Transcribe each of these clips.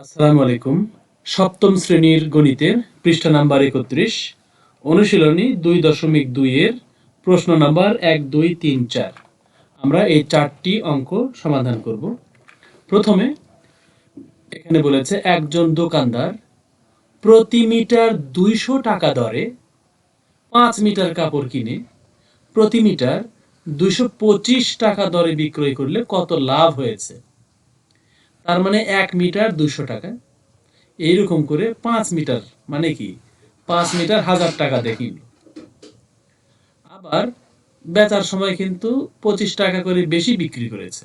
আসসালামু আলাইকুম। সপ্তম শ্রেণির গণিতের পৃষ্ঠা নাম্বার একত্রিশ, অনুশীলনী দুই দশমিক দুইয়ের প্রশ্ন নাম্বার এক, দুই, তিন, চার। আমরা এই চারটি অঙ্ক সমাধান করব। প্রথমে, এখানে বলেছে একজন দোকানদার, প্রতি মিটার দুইশো টাকা দরে পাঁচ মিটার কাপড় কিনে, প্রতি মিটার দুইশো পঁচিশ টাকা দরে বিক্রয় করলে কত লাভ হয়েছে? তার মানে এক মিটার দুশো টাকা। এইরকম করে পাঁচ মিটার মানে কি? পাঁচ মিটার হাজার টাকা দেখি আবার বেচার সময় কিন্তু পঁচিশ টাকা করে বেশি বিক্রি করেছে।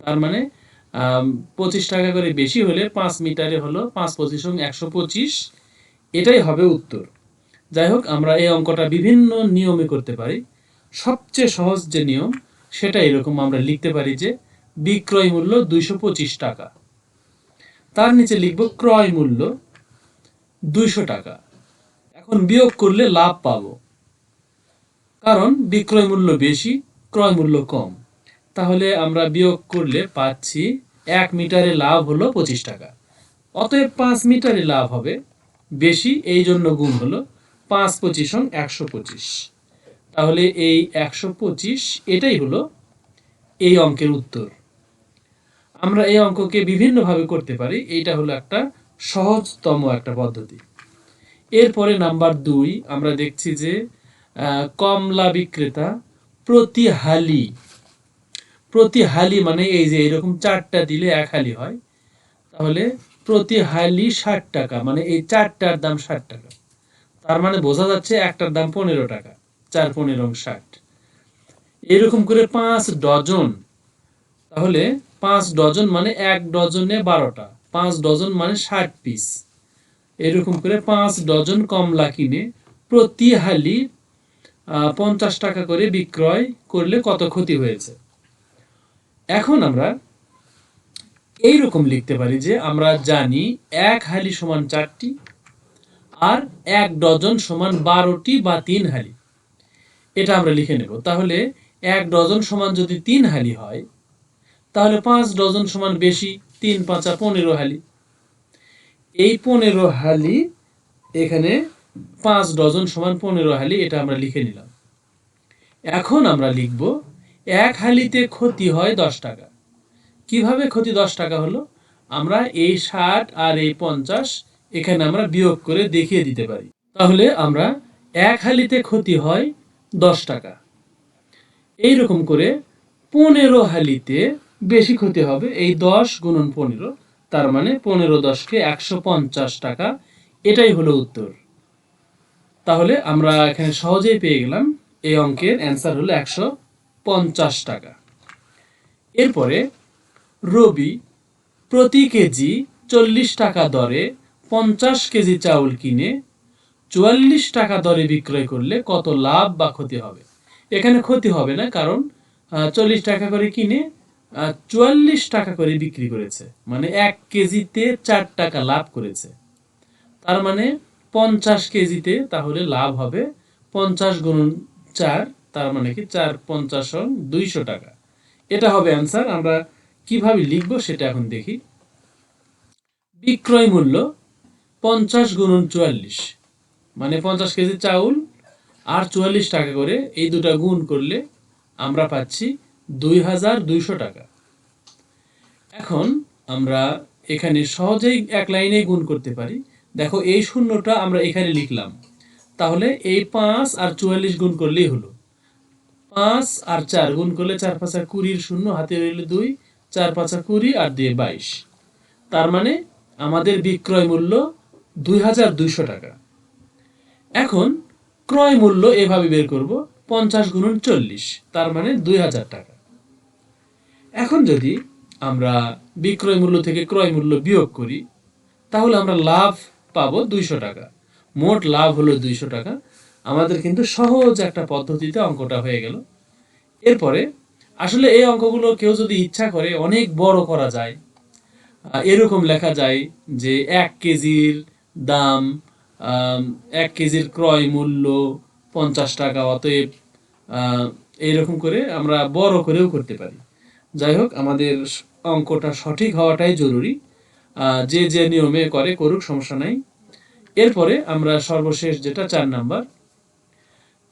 তার মানে পঁচিশ টাকা করে বেশি হলে পাঁচ মিটারে হলো পাঁচ পঁচিশ একশো পঁচিশ। এটাই হবে উত্তর। যাই হোক, আমরা এই অঙ্কটা বিভিন্ন নিয়মে করতে পারি। সবচেয়ে সহজ যে নিয়ম, সেটা এরকম আমরা লিখতে পারি যে বিক্রয় মূল্য দুইশো পঁচিশ টাকা। তার নিচে লিখব ক্রয় মূল্য দুইশো টাকা। এখন বিয়োগ করলে লাভ পাবো। কারণ বিক্রয় মূল্য বেশি, ক্রয় মূল্য কম। তাহলে আমরা বিয়োগ করলে পাচ্ছি এক মিটারে লাভ হলো পঁচিশ টাকা। অতএব পাঁচ মিটারে লাভ হবে। বেশি, এই জন্য গুণ হলো পাঁচ পঁচিশ একশো পঁচিশ। তাহলে এই একশো পঁচিশ, এটাই হলো এই অঙ্কের উত্তর। আমরা এই অঙ্ককে বিভিন্নভাবে করতে পারি। এইটা হলো একটা সহজতম একটা পদ্ধতি। এরপরে নাম্বার দুই, আমরা দেখছি যে কমলা বিক্রেতা প্রতি হালি প্রতি হালি মানে এই যে এরকম চারটা দিলে এক হালি হয়। তাহলে প্রতি হালি ষাট টাকা মানে এই চারটার দাম ষাট টাকা। তার মানে বোঝা যাচ্ছে একটার দাম পনেরো টাকা, চার পনেরো ষাট। এরকম করে পাঁচ ডজন। তাহলে পাঁচ ডজন মানে এক ডজনে বারোটা, পাঁচ ডজন মানে ষাট পিস। এরকম করে পাঁচ ডজন কমলা কিনে প্রতি হালি পঞ্চাশ টাকা করে বিক্রয় করলে কত ক্ষতি হয়েছে? এখন আমরা এই রকম লিখতে পারি যে আমরা জানি এক হালি সমান চারটি আর এক ডজন সমান বারোটি বা তিন হালি। এটা আমরা লিখে নেব। তাহলে এক ডজন সমান যদি তিন হালি হয় তাহলে পাঁচ ডজন সমান বেশি, তিন, পাঁচা পনেরো হালি। এই পনেরো হালি এখানে পাঁচ ডজন সমান পনেরো হালি, এটা আমরা লিখে নিলাম। এখন আমরা লিখব, এক হালিতে ক্ষতি হয় দশ টাকা। কীভাবে ক্ষতি দশ টাকা হলো? আমরা এই ষাট আর এই পঞ্চাশ এখানে আমরা বিয়োগ করে দেখিয়ে দিতে পারি। তাহলে আমরা এক হালিতে ক্ষতি হয় দশ টাকা। এইরকম করে পনেরো হালিতে বেশি ক্ষতি হবে। এই দশ গুণন পনেরো, তার মানে পনেরো দশকে একশো পঞ্চাশ টাকা। এটাই হলো উত্তর। তাহলে আমরা এখানে সহজেই পেয়ে গেলাম। এই অঙ্কের অ্যান্সার হলো একশো পঞ্চাশ টাকা। এরপরে রবি প্রতি কেজি চল্লিশ টাকা দরে পঞ্চাশ কেজি চাউল কিনে চুয়াল্লিশ টাকা দরে বিক্রয় করলে কত লাভ বা ক্ষতি হবে? এখানে ক্ষতি হবে না, কারণ চল্লিশ টাকা করে কিনে চুয়াল্লিশ টাকা করে বিক্রি করেছে। মানে এক কেজিতে চার টাকা লাভ করেছে। তার মানে পঞ্চাশ কেজিতে তাহলে লাভ হবে পঞ্চাশ গুণন চার, তার মানে কি চার পঞ্চাশ দুইশো টাকা। এটা হবে অ্যান্সার আমরা কীভাবে লিখব সেটা এখন দেখি। বিক্রয় মূল্য পঞ্চাশ গুণন চুয়াল্লিশ। মানে পঞ্চাশ কেজি চাউল আর চুয়াল্লিশ টাকা করে এই দুটা গুণ করলে আমরা পাচ্ছি দুই হাজার দুইশো টাকা। এখন আমরা এখানে সহজেই এক লাইনে গুণ করতে পারি। দেখো, এই শূন্যটা আমরা এখানে লিখলাম। তাহলে এই পাঁচ আর চুয়াল্লিশ গুণ করলেই হলো। পাঁচ আর চার গুণ করলে চার পাঁচা কুড়ির শূন্য, হাতে রইল দুই, চার পাঁচা কুড়ি আর দিয়ে বাইশ। তার মানে আমাদের বিক্রয় মূল্য দুই হাজার দুইশো টাকা। এখন ক্রয় মূল্য এভাবে বের করব, পঞ্চাশ গুণন চল্লিশ, তার মানে দুই হাজার টাকা। এখন যদি আমরা বিক্রয় মূল্য থেকে ক্রয় মূল্য বিয়োগ করি, তাহলে আমরা লাভ পাবো দুইশো টাকা। মোট লাভ হলো দুইশো টাকা। আমাদের কিন্তু সহজ একটা পদ্ধতিতে অঙ্কটা হয়ে গেল। এরপরে আসলে এই অঙ্কগুলো কেউ যদি ইচ্ছা করে অনেক বড় করা যায় এরকম লেখা যায় যে এক কেজির দাম এক কেজির ক্রয় মূল্য পঞ্চাশ টাকা, অতএব এইরকম করে আমরা বড় করেও করতে পারি। যাই হোক, আমাদের অঙ্কটা সঠিক হওয়াটাই জরুরি। যে যে নিয়মে করে করুক, সমস্যা নাই। এরপরে আমরা সর্বশেষ যেটা, চার নাম্বার।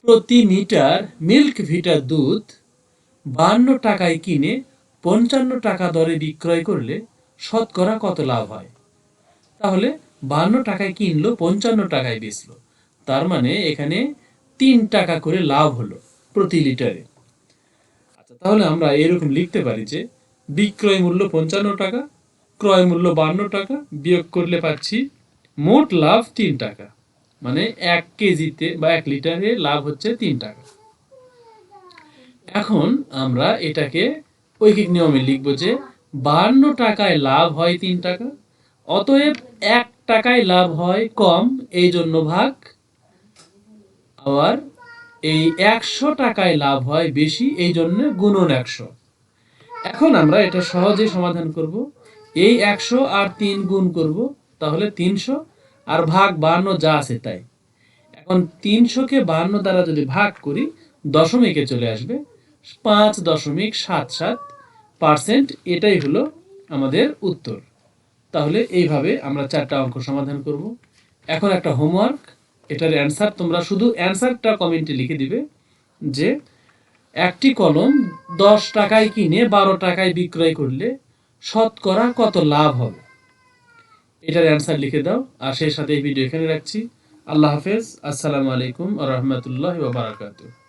প্রতি লিটার মিল্ক ভিটার দুধ বান্ন টাকায় কিনে পঞ্চান্ন টাকা দরে বিক্রয় করলে শতকরা কত লাভ হয়? তাহলে বান্ন টাকায় কিনলো, পঞ্চান্ন টাকায় বেচলো। তার মানে এখানে তিন টাকা করে লাভ হলো প্রতি লিটারে। তাহলে আমরা এরকম লিখতে পারি যে বিক্রয় মূল্য পঞ্চান্ন টাকা, ক্রয় মূল্য বান্ন টাকা, বিয়োগ করলে পাচ্ছি মোট লাভ তিন টাকা। মানে এক কেজিতে বা এক লিটারে লাভ হচ্ছে তিন টাকা। এখন আমরা এটাকে ঐকিক নিয়মে লিখব যে বান্ন টাকায় লাভ হয় তিন টাকা, অতএব এক টাকায় লাভ হয় কম, এই জন্য ভাগ আবার এই একশো টাকায় লাভ হয় বেশি, এই জন্য গুণন একশো। এখন আমরা এটা সহজে সমাধান করব। এই একশো আর তিন গুণ করব, তাহলে তিনশো, আর ভাগ বান্ন যা আছে তাই। এখন তিনশোকে বান্ন দ্বারা যদি ভাগ করি, দশমিকে চলে আসবে। পাঁচ দশমিক সাত সাত পার্সেন্ট, এটাই হলো আমাদের উত্তর। তাহলে এইভাবে আমরা চারটা অঙ্ক সমাধান করব। এখন একটা হোমওয়ার্ক। এটার অ্যান্সার তোমরা শুধু অ্যান্সারটা কমেন্টে লিখে দিবে যে একটি কলম দশ টাকায় কিনে বারো টাকায় বিক্রয় করলে শতকরা কত লাভ হবে? এটার অ্যান্সার লিখে দাও। আর সেই সাথে এই ভিডিও এখানে রাখছি। আল্লাহ হাফেজ। আসসালামু আলাইকুম রহমতুল্লাহ বারাকাতুহ।